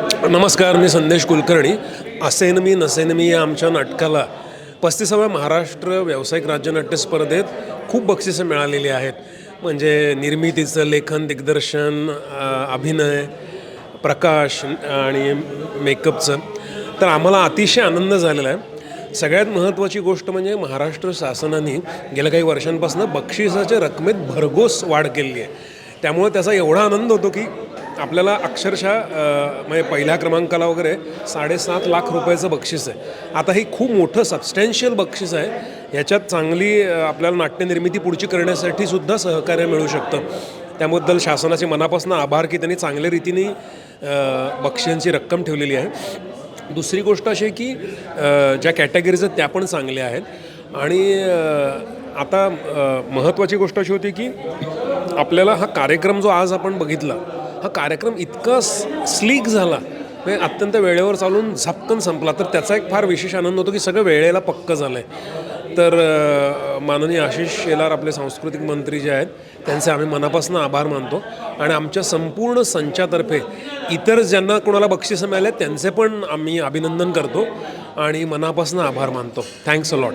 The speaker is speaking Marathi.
नमस्कार मी संदेश कुलकर्णी. असेन मी नसेन मी या आमच्या नाटकाला. पस्तीसाव्या महाराष्ट्र व्यावसायिक राज्यनाट्य स्पर्धेत खूप बक्षिसं मिळालेली आहेत. म्हणजे निर्मितीचं लेखन दिग्दर्शन अभिनय प्रकाश आणि मेकअपचं. तर आम्हाला अतिशय आनंद झालेला आहे. सगळ्यात महत्त्वाची गोष्ट म्हणजे महाराष्ट्र शासनाने गेल्या काही वर्षांपासून बक्षिसाच्या रकमेत भरघोस वाढ केलेली आहे. त्यामुळे त्याचा एवढा आनंद होतो की आपल्याला अक्षरशः म्हणजे पहिल्या क्रमांकाला वगैरे साडेसात लाख रुपयाचं बक्षीस आहे. आता हे खूप मोठं सबस्टॅन्शियल बक्षीस आहे. ह्याच्यात चांगली आपल्याला नाट्यनिर्मिती पुढची करण्यासाठी सुद्धा सहकार्य मिळू शकतं. त्याबद्दल शासनाचे मनापासून आभार की त्यांनी चांगल्या रीतीने बक्षिसांची रक्कम ठेवलेली आहे. दुसरी गोष्ट अशी आहे की ज्या कॅटेगरीज आहेत त्या पण चांगल्या आहेत. आणि आता महत्त्वाची गोष्ट अशी होती की आपल्याला हा कार्यक्रम जो आज आपण बघितला हा कार्यक्रम इतका स्लीक झाला. म्हणजे अत्यंत वेळेवर चालून झपकन संपला. तर त्याचा एक फार विशेष आनंद होतो की सगळं वेळेला पक्क झालं आहे तर माननीय आशिष शेलार आपले सांस्कृतिक मंत्री जे आहेत त्यांचे आम्ही मनापासून आभार मानतो. आणि आमच्या संपूर्ण संचातर्फे इतर ज्यांना कोणाला बक्षिसं मिळाले त्यांचे पण आम्ही अभिनंदन करतो. आणि मनापासून आभार मानतो. Thanks a lot